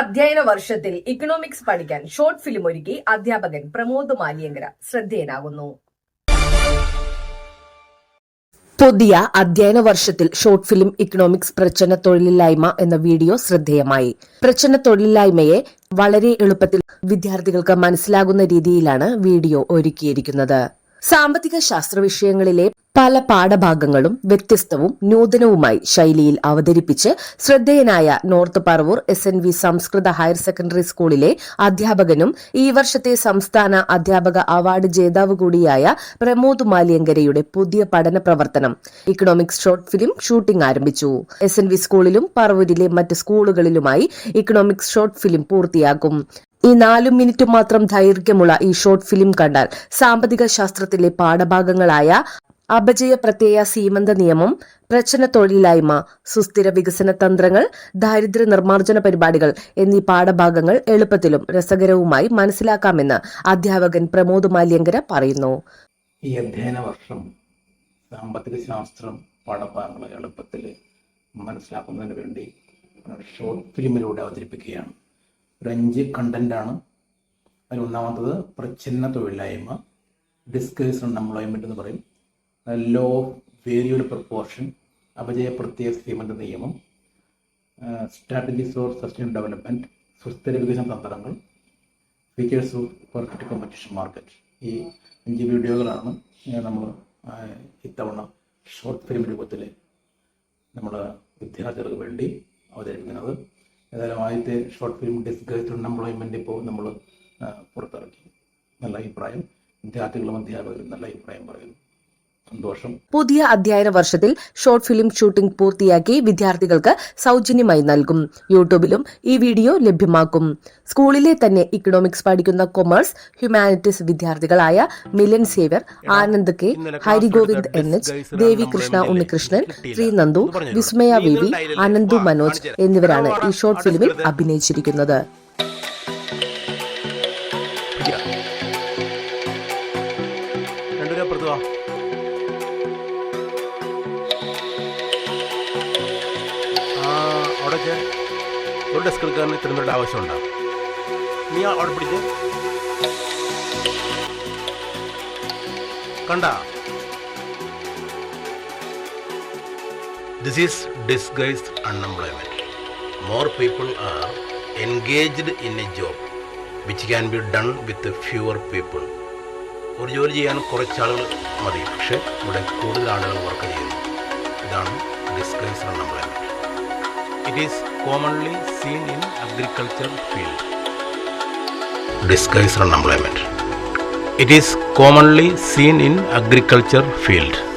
അധ്യയന വർഷത്തിൽ ഇക്കണോമിക്സ് പഠിക്കാൻ ഷോർട്ട് ഫിലിം ഒരുക്കി അധ്യാപകൻ പ്രമോദ് മാലിയങ്കര ശ്രദ്ധേയനാകുന്നു. പുതിയ അധ്യയന വർഷത്തിൽ ഷോർട്ട് ഫിലിം ഇക്കണോമിക്സ് പ്രച്ഛന്ന തൊഴിലില്ലായ്മ എന്ന വീഡിയോ ശ്രദ്ധേയമായി. പ്രച്ഛന്ന തൊഴിലില്ലായ്മയെ വളരെ എളുപ്പത്തിൽ വിദ്യാർത്ഥികൾക്ക് മനസ്സിലാകുന്ന രീതിയിലാണ് വീഡിയോ ഒരുക്കിയിരിക്കുന്നത്. സാമ്പത്തിക ശാസ്ത്ര വിഷയങ്ങളിലെ പല പാഠഭാഗങ്ങളും വ്യത്യസ്തവും നൂതനവുമായി ശൈലിയിൽ അവതരിപ്പിച്ച് ശ്രദ്ധേയനായ north Paravur S N V സംസ്കൃത ഹയർ സെക്കൻഡറി സ്കൂളിലെ അധ്യാപകനും ഈ വർഷത്തെ സംസ്ഥാന അധ്യാപക അവാർഡ് ജേതാവ് കൂടിയായ പ്രമോദ് മാലിയങ്കരയുടെ പുതിയ പഠന പ്രവർത്തനം ഇക്കണോമിക്സ് ഷോർട്ട് ഫിലിം ഷൂട്ടിംഗ് ആരംഭിച്ചു. എസ് എൻ വി സ്കൂളിലും പറവൂരിലെ മറ്റ് സ്കൂളുകളിലുമായി ഇക്കണോമിക്സ് ഷോർട്ട് ഫിലിം പൂർത്തിയാക്കും. ഈ നാലു മിനിറ്റ് മാത്രം ദൈർഘ്യമുള്ള ഈ ഷോർട്ട് ഫിലിം കണ്ടാൽ സാമ്പത്തിക ശാസ്ത്രത്തിലെ പാഠഭാഗങ്ങളായ അപജയ പ്രത്യയ സീമന്ത നിയമം പ്രച്ഛന തൊഴിലില്ലായ്മ സുസ്ഥിര വികസന തന്ത്രങ്ങൾ ദാരിദ്ര്യ നിർമ്മാർജന പരിപാടികൾ എന്നീ പാഠഭാഗങ്ങൾ എളുപ്പത്തിലും രസകരവുമായി മനസ്സിലാക്കാമെന്ന് അധ്യാപകൻ പ്രമോദ് മാല്യങ്കര പറയുന്നു. ഈ അധ്യയന വർഷം സാമ്പത്തിക ശാസ്ത്രം പാഠഭാഗങ്ങൾ എളുപ്പത്തിൽ മനസ്സിലാക്കുന്നതിന് വേണ്ടി ഷോർട്ട് ഫിലിമിലൂടെ അവതരിപ്പിക്കുകയാണ്. ഒരു അഞ്ച് ആണ് അതിൽ ഒന്നാമത്തത് പ്രച്ഛന്ന തൊഴിലില്ലായ്മ. ഡിസ്കേഴ്സ് അൺഎംപ്ലോയ്മെന്റ് എന്ന് പറയും. ലോ വേരിയബിൾ പ്രപ്പോർഷൻ അപജയ പ്രത്യേക സ്കീമിന്റെ നിയമം സ്ട്രാറ്റജീസ് ഫോർ സസ്റ്റൈൻ ഡെവലപ്മെന്റ് സുസ്ഥിര വികസന തന്ത്രങ്ങൾ features of perfect competition market ഈ അഞ്ച് വീഡിയോകളാണ് നമ്മൾ ഇത്തവണ ഷോർട്ട് ഫിലിം രൂപത്തിൽ നമ്മൾ വിദ്യാർത്ഥികൾക്ക് വേണ്ടി അവതരിപ്പിക്കുന്നത്. ഏതായാലും ആദ്യത്തെ ഷോർട്ട് ഫിലിം ഡിസ്ഗൈസ്ഡ് അൺഎംപ്ലോയ്മെന്റ് ഇപ്പോൾ നമ്മൾ പുറത്തിറക്കി. നല്ല അഭിപ്രായം. വിദ്യാർത്ഥികളും അധ്യാപകരും നല്ല അഭിപ്രായം പറയുന്നു. സന്തോഷം. പുതിയ അധ്യയന വർഷത്തിൽ ഷോർട്ട് ഫിലിം ഷൂട്ടിംഗ് പൂർത്തിയാക്കി വിദ്യാർത്ഥികൾക്ക് സൗജന്യമായി നൽകും. യൂട്യൂബിലും ഈ വീഡിയോ ലഭ്യമാക്കും. സ്കൂളിലെ തന്നെ ഇക്കണോമിക്സ് പഠിക്കുന്ന commerce humanities വിദ്യാർത്ഥികളായ Milan Xavier Anand K Harigovind N H Devi Krishna Unnikrishnan Sreenandu Vismaya V V Ananthu Manoj എന്നിവരാണ് ഈ ഷോർട്ട് ഫിലിമിൽ അഭിനയിച്ചിരിക്കുന്നത്. രണ്ടുപേരും അപ്പുറത്ത് വാ. ഒരു ഡെസ്ക് എടുക്കാൻ ഇത്ര പേരുടെ ഉണ്ടാവും നീ അവിടെ പിടിച്ച് കണ്ട? This is disguised unemployment more people are engaged in a job which can be done with fewer people ഒരു ജോലി ചെയ്യാൻ കുറച്ച് ആളുകൾ മതി. പക്ഷേ ഇവിടെ കൂടുതൽ ആളുകൾ വർക്ക് ചെയ്യുന്നു. ഇതാണ് disguised unemployment It is commonly seen in agriculture field. Disguised unemployment. It is commonly seen in agriculture field.